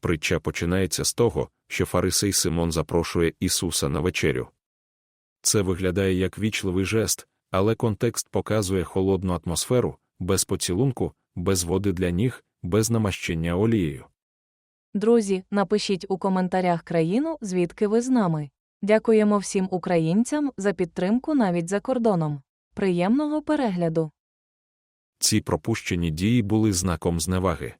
Притча починається з того, що фарисей Симон запрошує Ісуса на вечерю. Це виглядає як вічливий жест, але контекст показує холодну атмосферу, без поцілунку, без води для ніг, без намащення олією. Друзі, напишіть у коментарях країну, звідки ви з нами. Дякуємо всім українцям за підтримку навіть за кордоном. Приємного перегляду! Ці пропущені дії були знаком зневаги.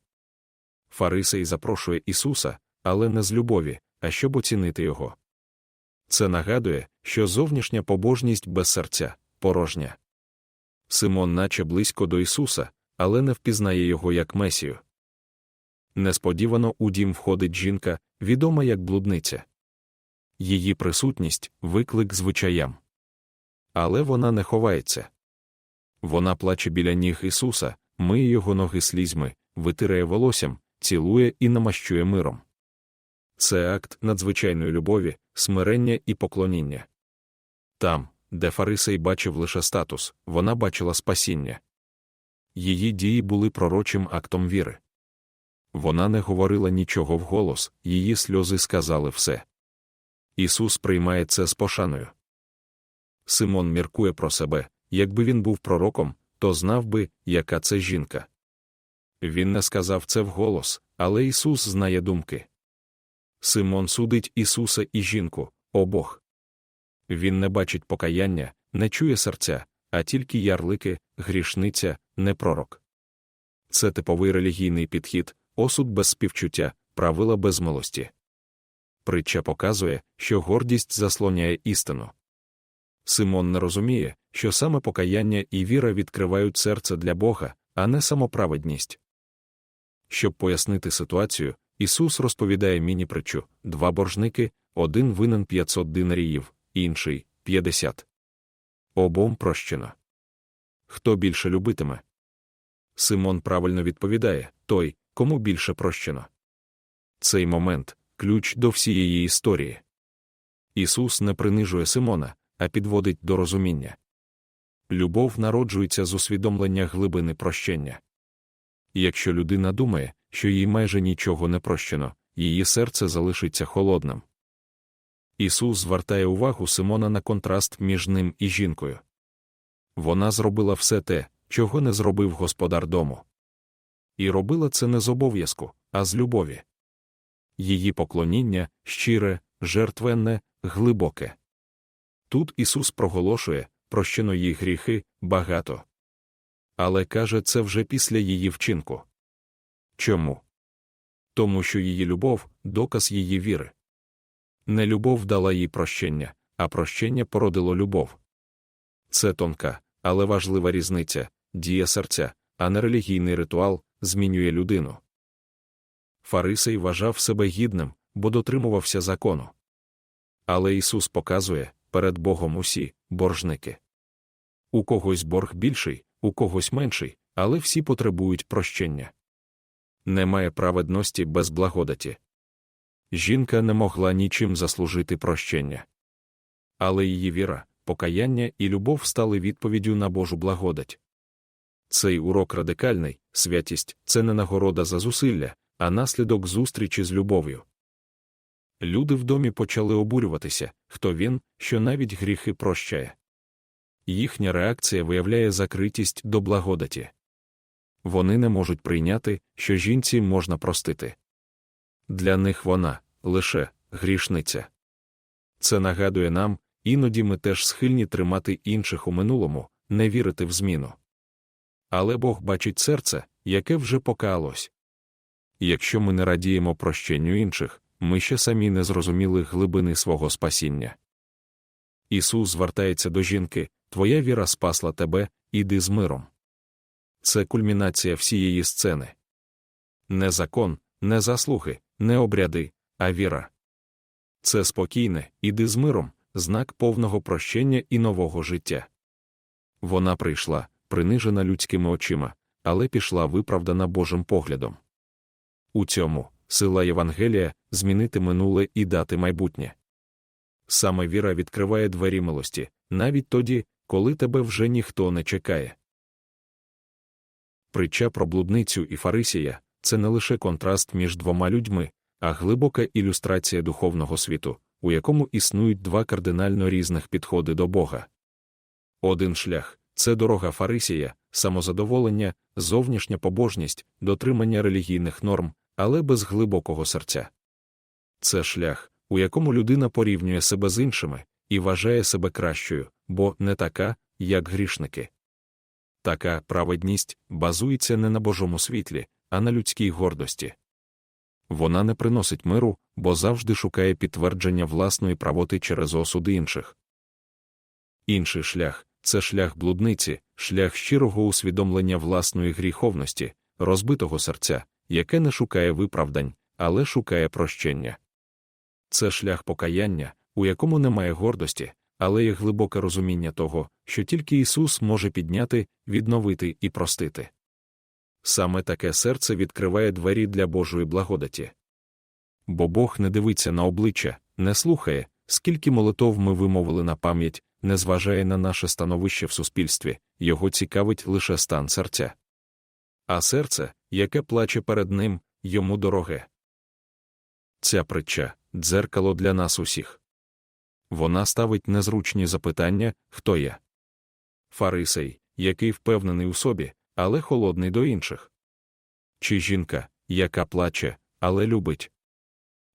Фарисей запрошує Ісуса, але не з любові, а щоб оцінити його. Це нагадує, що зовнішня побожність без серця порожня. Симон наче близько до Ісуса, але не впізнає його як Месію. Несподівано у дім входить жінка, відома як блудниця. Її присутність виклик звичаям. Але вона не ховається. Вона плаче біля ніг Ісуса, миє його ноги слізьми, витирає волоссям, цілує і намащує миром. Це акт надзвичайної любові, смирення і поклоніння. Там, де Фарисей бачив лише статус, вона бачила спасіння. Її дії були пророчим актом віри. Вона не говорила нічого вголос, її сльози сказали все. Ісус приймає це з пошаною. Симон міркує про себе, якби він був пророком, то знав би, яка це жінка. Він не сказав це вголос, але Ісус знає думки. Симон судить Ісуса і жінку, обох. Він не бачить покаяння, не чує серця, а тільки ярлики, грішниця, не пророк. Це типовий релігійний підхід, осуд без співчуття, правила без милості. Притча показує, що гордість заслоняє істину. Симон не розуміє, що саме покаяння і віра відкривають серце для Бога, а не самоправедність. Щоб пояснити ситуацію, Ісус розповідає міні-притчу два боржники, один винен 500 динаріїв, інший 50. Обом прощено. Хто більше любитиме? Симон правильно відповідає той, кому більше прощено. Цей момент ключ до всієї історії. Ісус не принижує Симона, а підводить до розуміння. Любов народжується з усвідомлення глибини прощення. Якщо людина думає, що їй майже нічого не прощено, її серце залишиться холодним. Ісус звертає увагу Симона на контраст між ним і жінкою. Вона зробила все те, чого не зробив господар дому. І робила це не з обов'язку, а з любові. Її поклоніння щире, жертвенне, глибоке. Тут Ісус проголошує, прощено їй гріхи багато. Але каже це вже після її вчинку. Чому? Тому що її любов доказ її віри. Не любов дала їй прощення, а прощення породило любов. Це тонка, але важлива різниця, дія серця, а не релігійний ритуал, змінює людину. Фарисей вважав себе гідним, бо дотримувався закону. Але Ісус показує перед Богом усі боржники. У когось борг більший, у когось менший, але всі потребують прощення. Немає праведності без благодаті. Жінка не могла нічим заслужити прощення. Але її віра, покаяння і любов стали відповіддю на Божу благодать. Цей урок радикальний, святість це не нагорода за зусилля, а наслідок зустрічі з любов'ю. Люди в домі почали обурюватися, хто він, що навіть гріхи прощає. Їхня реакція виявляє закритість до благодаті. Вони не можуть прийняти, що жінці можна простити. Для них вона лише грішниця. Це нагадує нам, іноді ми теж схильні тримати інших у минулому, не вірити в зміну. Але Бог бачить серце, яке вже покаялось. Якщо ми не радіємо прощенню інших, ми ще самі не зрозуміли глибини свого спасіння. Ісус звертається до жінки Твоя віра спасла тебе, іди з миром. Це кульмінація всієї сцени. Не закон, не заслуги, не обряди, а віра. Це спокійне, іди з миром, знак повного прощення і нового життя. Вона прийшла, принижена людськими очима, але пішла виправдана Божим поглядом. У цьому сила Євангелія змінити минуле і дати майбутнє. Саме віра відкриває двері милості, навіть тоді, коли тебе вже ніхто не чекає. Притча про блудницю і Фарисія це не лише контраст між двома людьми, а глибока ілюстрація духовного світу, у якому існують два кардинально різних підходи до Бога. Один шлях це дорога Фарисія, самозадоволення, зовнішня побожність, дотримання релігійних норм, але без глибокого серця. Це шлях, у якому людина порівнює себе з іншими і вважає себе кращою, бо не така, як грішники. Така праведність базується не на Божому світлі, а на людській гордості. Вона не приносить миру, бо завжди шукає підтвердження власної правоти через осуди інших. Інший шлях це шлях блудниці, шлях щирого усвідомлення власної гріховності, розбитого серця, яке не шукає виправдань, але шукає прощення. Це шлях покаяння, у якому немає гордості, але є глибоке розуміння того, що тільки Ісус може підняти, відновити і простити. Саме таке серце відкриває двері для Божої благодаті. Бо Бог не дивиться на обличчя, не слухає, скільки молитов ми вимовили на пам'ять, не зважає на наше становище в суспільстві, його цікавить лише стан серця. А серце, яке плаче перед ним, йому дороге. Ця притча дзеркало для нас усіх. Вона ставить незручні запитання, хто я. Фарисей, який впевнений у собі, але холодний до інших. Чи жінка, яка плаче, але любить?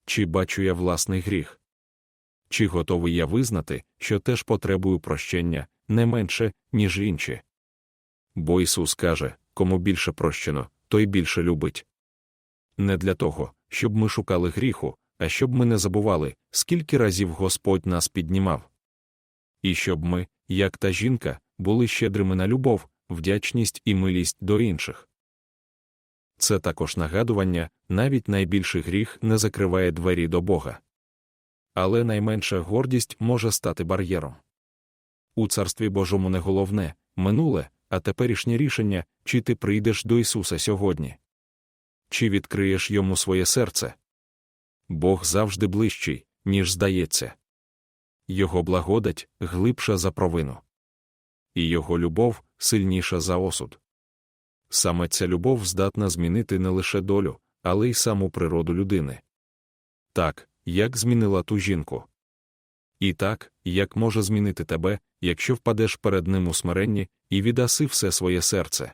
Чи бачу я власний гріх? Чи готовий я визнати, що теж потребую прощення не менше, ніж інші? Бо Ісус каже, кому більше прощено, той більше любить. Не для того, щоб ми шукали гріху, а щоб ми не забували, скільки разів Господь нас піднімав. І щоб ми, як та жінка, були щедрими на любов, вдячність і милість до інших. Це також нагадування, навіть найбільший гріх не закриває двері до Бога. Але найменша гордість може стати бар'єром. У Царстві Божому не головне, минуле, а теперішнє рішення, чи ти прийдеш до Ісуса сьогодні. Чи відкриєш йому своє серце? Бог завжди ближчий, ніж здається. Його благодать глибша за провину. І його любов сильніша за осуд. Саме ця любов здатна змінити не лише долю, але й саму природу людини. Так, як змінила ту жінку. І так, як може змінити тебе, якщо впадеш перед ним у смиренні і віддаси все своє серце.